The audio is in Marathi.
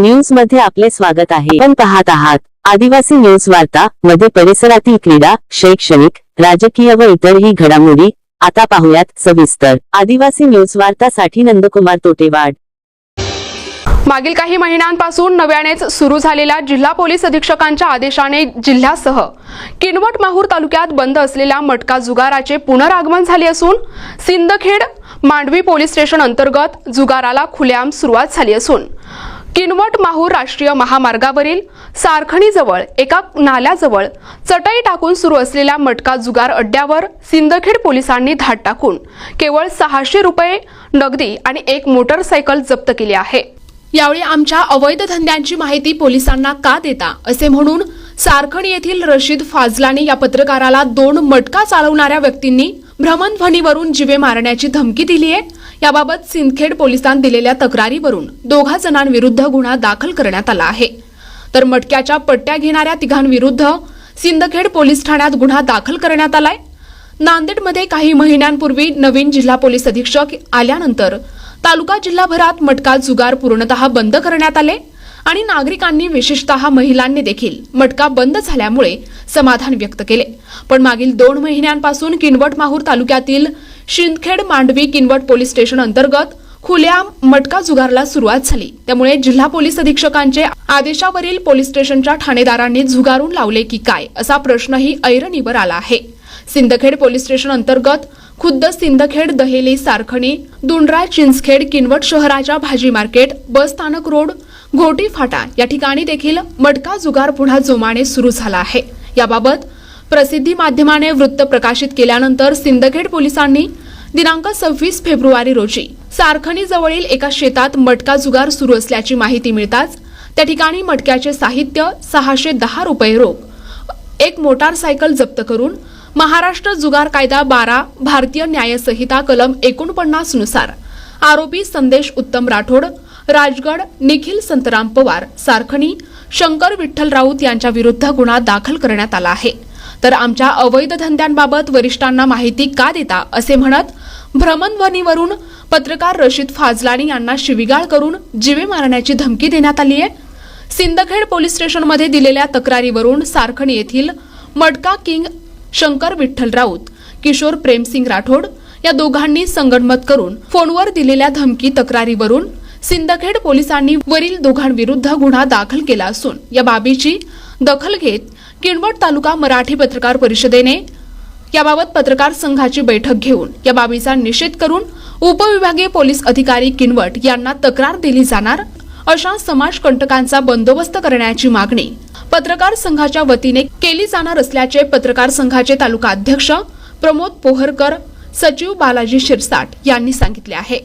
न्यूजमध्ये आपले स्वागत आहे. पण पाहत आहात आदिवासी न्यूज वार्ता मध्ये परिसरातील क्रीडा शैक्षणिक राजकीय व इतरही घडामोडी आता पाहूयात सविस्तर. आदिवासी न्यूज वार्तासाठी नंदकुमार तोटेवाड. मागील काही महिन्यांपासून नव्यानेच सुरू झालेल्या जिल्हा पोलीस अधीक्षकांच्या आदेशाने जिल्ह्यासह किनवट माहूर तालुक्यात बंद असलेल्या मटका जुगाराचे पुनरागमन झाले असून सिंदखेड मांडवी पोलीस स्टेशन अंतर्गत जुगाराला खुलेआम सुरुवात झाली असून किनवट माहूर राष्ट्रीय महामार्गावरील सारखणीजवळ एका नाल्याजवळ चटई टाकून सुरू असलेल्या मटका जुगार अड्ड्यावर सिंदखेड पोलिसांनी धाड टाकून केवळ सहाशे रुपये नगदी आणि एक मोटरसायकल जप्त केली आहे. यावेळी आमच्या अवैध धंद्यांची माहिती पोलिसांना का देता असे म्हणून सारखणी येथील रशीद फाजलाने या पत्रकाराला दोन मटका चालवणाऱ्या व्यक्तींनी भ्रमणध्वनीवरून जिवे मारण्याची धमकी दिली आहे याबाबत सिंदखेड पोलिसांत दिलेल्या तक्रारीवरून दोघा जणांविरुद्ध गुन्हा दाखल करण्यात आला आहे. तर मटक्याच्या पट्ट्या घेणाऱ्या तिघांविरुद्ध सिंदखेड पोलीस ठाण्यात गुन्हा दाखल करण्यात आलाय. नांदेडमध्ये काही महिन्यांपूर्वी नवीन जिल्हा पोलीस अधीक्षक आल्यानंतर तालुका जिल्हाभरात मटका जुगार पूर्णतः बंद करण्यात आले आणि नागरिकांनी विशेषतः महिलांनी देखील मटका बंद झाल्यामुळे समाधान व्यक्त केले. पण मागील दोन महिन्यांपासून किनवट माहूर तालुक्यातील शिंदखेड मांडवी किनवट पोलीस स्टेशन अंतर्गत खुल्या मटका जुगारला सुरुवात झाली. त्यामुळे जिल्हा पोलीस अधीक्षकांचे आदेशावरील पोलीस स्टेशनच्या ठाणेदारांनी झुगारून लावले की काय असा प्रश्नही ऐरणीवर आला आहे. सिंदखेड पोलीस स्टेशन अंतर्गत खुद्द सिंदखेड दहेली सारखणी दुंडरा चिंचखेड किनवट शहराच्या भाजी मार्केट बस स्थानक रोड घोटी फाटा या ठिकाणी देखील मटका जुगार पुन्हा जोमाने सुरू झाला आहे. याबाबत प्रसिद्धी माध्यमाने वृत्त प्रकाशित केल्यानंतर सिंदखेड पोलिसांनी दिनांक सव्वीस फेब्रुवारी रोजी सारखणी जवळील एका शेतात मटका जुगार सुरू असल्याची माहिती मिळताच त्या ठिकाणी मटक्याचे साहित्य सहाशे दहा रुपये रोख एक मोटारसायकल जप्त करून महाराष्ट्र जुगार कायदा बारा भारतीय न्यायसंहिता कलम एकोणपन्नासनुसार आरोपी संदेश उत्तम राठोड राजगड निखिल संतराम पवार सारखणी शंकर विठ्ठल राऊत यांच्या विरुद्ध गुन्हा दाखल करण्यात आला आहे. तर आमच्या अवैध धंद्यांबाबत वरिष्ठांना माहिती का देता असे म्हणत भ्रमणध्वनीवरून पत्रकार रशीद फाजलानी यांना शिविगाळ करून जिवे मारण्याची धमकी देण्यात आली आहे सिंदखेड पोलीस स्टेशनमध्ये दिलेल्या तक्रारीवरून सारखणी येथील मटका किंग शंकर विठ्ठल राऊत किशोर प्रेमसिंग राठोड या दोघांनी संगणमत करून फोनवर दिलेल्या धमकी तक्रारीवरून सिंदखेड पोलिसांनी वरील दोघांविरुद्ध गुन्हा दाखल केला असून या बाबीची दखल घेत किनवट तालुका मराठी पत्रकार परिषदेने याबाबत पत्रकार संघाची बैठक घेऊन या बाबीचा निषेध करून उपविभागीय पोलीस अधिकारी किनवट यांना तक्रार दिली जाणार अशा समाजकंटकांचा बंदोबस्त करण्याची मागणी पत्रकार संघाच्या वतीने केली जाणार असल्याचे पत्रकार संघाचे तालुका अध्यक्ष प्रमोद पोहरकर सचिव बालाजी शिरसाट यांनी सांगितले आहे.